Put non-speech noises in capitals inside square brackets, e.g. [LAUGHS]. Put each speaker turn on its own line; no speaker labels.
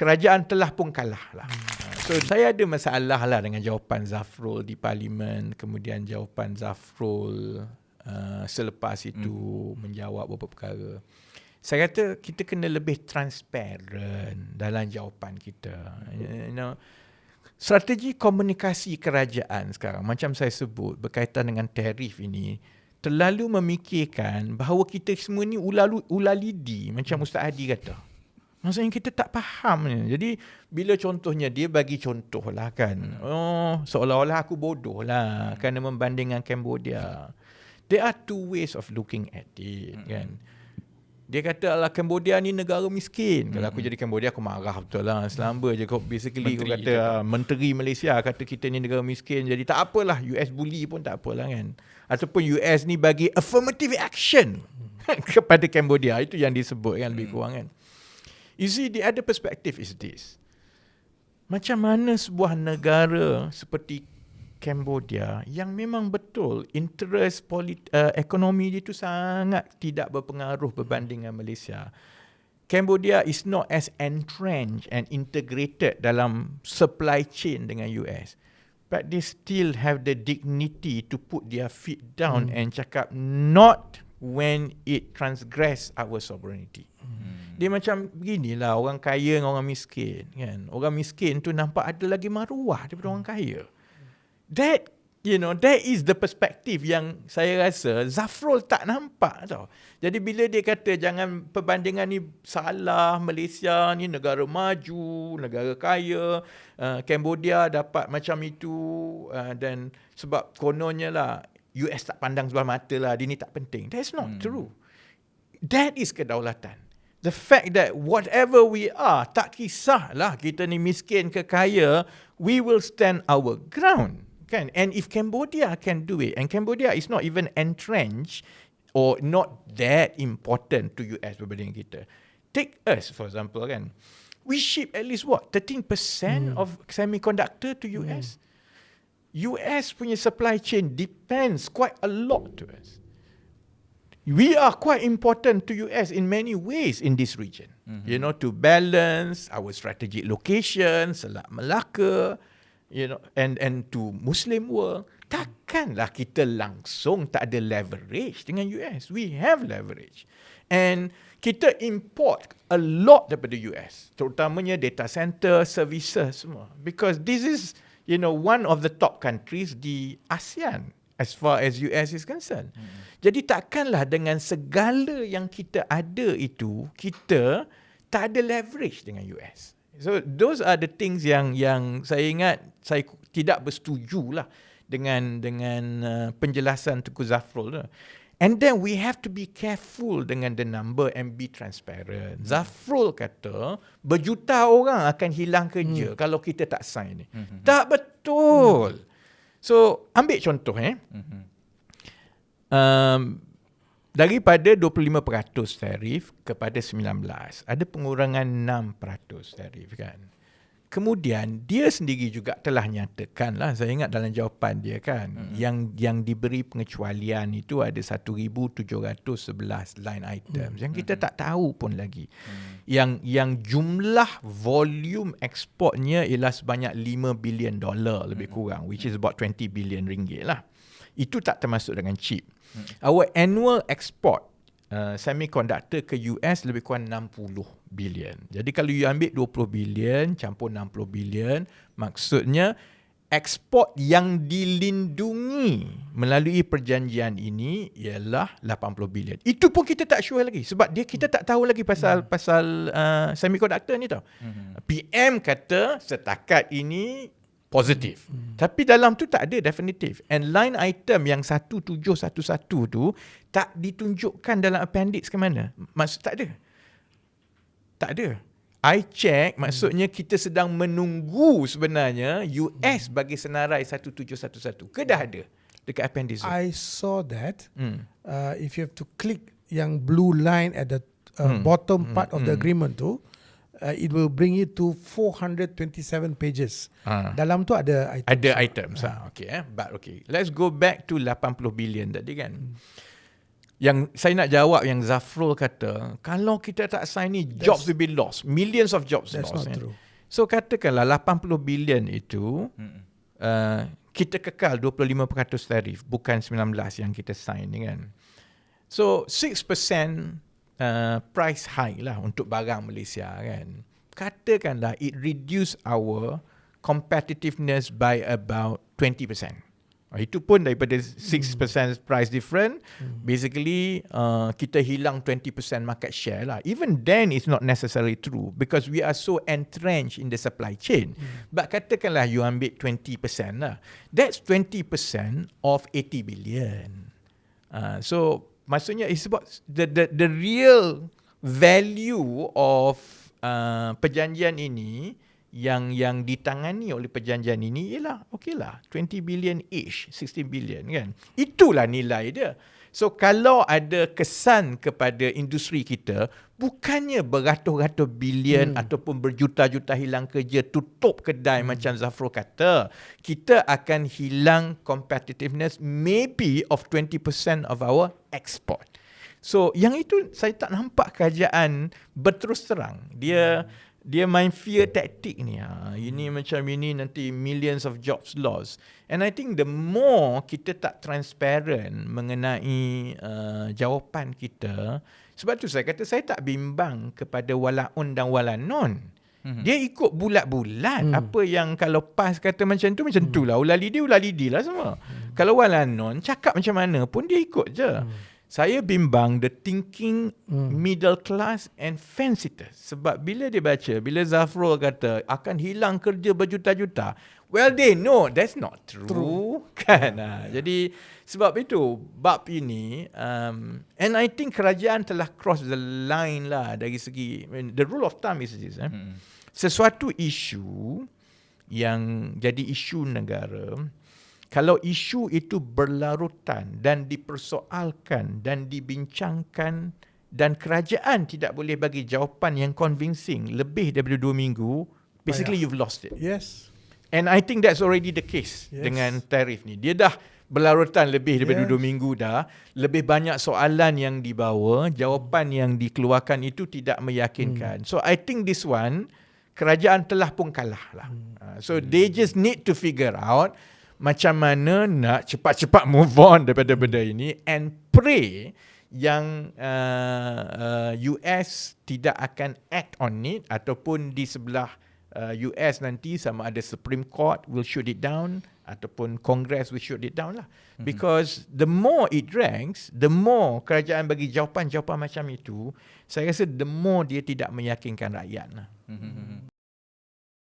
kerajaan telah pun kalah lah. So saya ada masalah lah dengan jawapan Zafrul di parlimen, kemudian jawapan Zafrul uh, selepas itu hmm. menjawab beberapa perkara. Saya kata kita kena lebih transparent dalam jawapan kita. You know, strategi komunikasi kerajaan sekarang macam saya sebut berkaitan dengan tarif ini terlalu memikirkan bahawa kita semua ni ulalu ulalidi macam Ustaz Adi kata. Maksudnya kita tak faham ni. Jadi bila contohnya dia bagi contoh lah kan. Hmm. Oh seolah-olah aku bodoh lah hmm. kerana membandingkan Cambodia. There are two ways of looking at it hmm. kan. Dia kata lah Cambodia ni negara miskin. Hmm. Kalau aku hmm. jadi Cambodia aku marah betul lah. Selamba je kau basically menteri kau kata ah, menteri Malaysia kata kita ni negara miskin. Jadi tak apalah US bully pun tak apalah kan. Ataupun US ni bagi affirmative action hmm. [LAUGHS] kepada Cambodia. Itu yang disebut kan lebih kurang kan. You see, the other perspective is this. Macam mana sebuah negara seperti Cambodia yang memang betul interest polit, uh, ekonomi dia itu sangat tidak berpengaruh berbanding dengan Malaysia. Cambodia is not as entrenched and integrated dalam supply chain dengan US. But they still have the dignity to put their feet down hmm. and cakap not when it transgress our sovereignty. Hmm. Dia macam beginilah orang kaya dengan orang miskin kan. Orang miskin tu nampak ada lagi maruah daripada orang kaya. That you know that is the perspective yang saya rasa Zafrul tak nampak tau. Jadi bila dia kata jangan perbandingan ni salah Malaysia ni negara maju, negara kaya, uh, Cambodia dapat macam itu uh, dan sebab kononnya lah US tak pandang sebelah mata lah dia ni tak penting. That's not hmm. true. That is kedaulatan the fact that whatever we are, tak kisahlah kita ni miskin ke kaya, we will stand our ground. Kan? And if Cambodia can do it, and Cambodia is not even entrenched or not that important to US berbanding kita. Take us, for example, kan? We ship at least what? 13% mm. of semiconductor to US? Mm. US punya supply chain depends quite a lot to us we are quite important to US in many ways in this region. Mm-hmm. You know, to balance our strategic location, Selat Melaka, you know, and and to Muslim world. Takkanlah kita langsung tak ada leverage dengan US. We have leverage. And kita import a lot daripada US. Terutamanya data center, services semua. Because this is, you know, one of the top countries di ASEAN as far as US is concerned. Hmm. Jadi takkanlah dengan segala yang kita ada itu kita tak ada leverage dengan US. So those are the things yang yang saya ingat saya tidak bersetuju lah dengan dengan uh, penjelasan Tuku Zafrul. Lah. And then we have to be careful dengan the number and be transparent. Hmm. Zafrul kata berjuta orang akan hilang kerja hmm. kalau kita tak sign ni. Hmm. Tak betul. Hmm. So ambil contoh eh. Mm-hmm. Um, daripada 25% tarif kepada 19 ada pengurangan 6% tarif kan. Kemudian dia sendiri juga telah nyatakan lah saya ingat dalam jawapan dia kan hmm. yang yang diberi pengecualian itu ada 1711 line items hmm. yang kita hmm. tak tahu pun lagi. Hmm. Yang yang jumlah volume ekspornya ialah sebanyak 5 billion dollar lebih hmm. kurang which is about 20 billion ringgit lah. Itu tak termasuk dengan chip. Hmm. Our annual export uh, semiconductor ke US lebih kurang 60 bilion. Jadi kalau you ambil 20 bilion campur 60 bilion, maksudnya ekspor yang dilindungi melalui perjanjian ini ialah 80 bilion. Itu pun kita tak sure lagi sebab dia kita tak tahu lagi pasal hmm. pasal uh, semiconductor ni tau. Hmm. PM kata setakat ini positif. Hmm. Tapi dalam tu tak ada definitif. And line item yang 1711 tu tak ditunjukkan dalam appendix ke mana. Maksud tak ada. Tak ada. I check hmm. maksudnya kita sedang menunggu sebenarnya US hmm. bagi senarai 1711. Ke dah ada dekat appendix?
I saw that. Hmm. Uh, if you have to click yang blue line at the uh, hmm. bottom hmm. part hmm. of the hmm. agreement tu, uh, it will bring you to 427 pages. Uh, Dalam tu ada
items. Ada items. Uh. Ha. Okay, eh? But okay. Let's go back to 80 billion tadi kan. Hmm. Yang saya nak jawab yang Zafrul kata, kalau kita tak sign ni, jobs will be lost. Millions of jobs
That's
lost.
not
eh.
true.
So katakanlah 80 bilion itu, uh, kita kekal 25% tarif, bukan 19 yang kita sign ni kan. So 6% uh, price high lah untuk barang Malaysia kan. Katakanlah it reduce our competitiveness by about 20%. Uh, Itu pun daripada 6% price difference, basically uh, kita hilang 20% market share lah. Even then it's not necessarily true because we are so entrenched in the supply chain. But katakanlah you ambil 20% lah. That's 20% of 80 billion. Uh, so maksudnya it's about the the the real value of uh, perjanjian ini yang yang ditangani oleh perjanjian ini ialah okeylah 20 billion each 16 billion kan itulah nilai dia so kalau ada kesan kepada industri kita bukannya beratus-ratus bilion hmm. ataupun berjuta-juta hilang kerja tutup kedai hmm. macam Zafro kata kita akan hilang competitiveness maybe of 20% of our export So yang itu saya tak nampak kerajaan berterus terang. Dia hmm. Dia main fear tactic ni. Ha, ini macam ini nanti millions of jobs lost. And I think the more kita tak transparent mengenai uh, jawapan kita, sebab tu saya kata saya tak bimbang kepada walaun dan walanon. Mm-hmm. Dia ikut bulat-bulat mm. apa yang kalau PAS kata macam tu macam mm. tu lah. Ulah lidi, ulah lidi lah semua. Mm. Kalau walanon cakap macam mana pun dia ikut je. Mm saya bimbang the thinking hmm. middle class and fancitors. Sebab bila dia baca, bila Zafrul kata akan hilang kerja berjuta-juta, well they know that's not true. true. [LAUGHS] Kan? Ha. Jadi sebab itu bab ini um, and I think kerajaan telah cross the line lah dari segi I mean, the rule of thumb is this. Eh? Hmm. Sesuatu isu yang jadi isu negara kalau isu itu berlarutan dan dipersoalkan dan dibincangkan dan kerajaan tidak boleh bagi jawapan yang convincing lebih daripada dua minggu, basically Ayah. you've lost it.
Yes.
And I think that's already the case yes. dengan tarif ni. Dia dah berlarutan lebih daripada yes. dua minggu dah. Lebih banyak soalan yang dibawa, jawapan yang dikeluarkan itu tidak meyakinkan. Hmm. So I think this one, kerajaan telah pun kalah lah. Hmm. So they just need to figure out macam mana nak cepat-cepat move on daripada benda ini and pray yang uh, uh, US tidak akan act on it ataupun di sebelah uh, US nanti sama ada Supreme Court will shoot it down ataupun Congress will shoot it down lah mm-hmm. because the more it drags the more kerajaan bagi jawapan-jawapan macam itu saya rasa the more dia tidak meyakinkan rakyat lah. Mm-hmm.